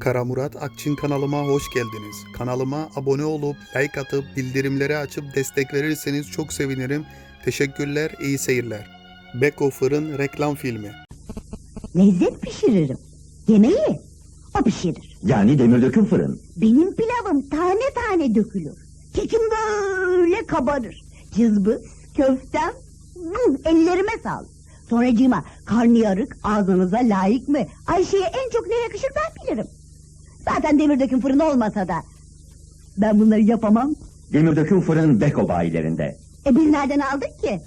Kara Murat Akçin kanalıma hoş geldiniz. Kanalıma abone olup like atıp bildirimleri açıp destek verirseniz çok sevinirim. Teşekkürler, iyi seyirler. Beko Fırın reklam filmi. Lezzet pişiririm. Yemeği o pişirir. Yani demir döküm fırın. Benim pilavım tane tane dökülür. Kekim böyle kabarır. Cızbız, köftem, hmm, ellerime sağlık. Sonracığıma karnıyarık ağzınıza layık mı? Ayşe'ye en çok ne yakışır ben bilirim. Zaten demir döküm fırın olmasa da ben bunları yapamam. Demir döküm fırın Beko bayilerinde. E biz nereden aldık ki?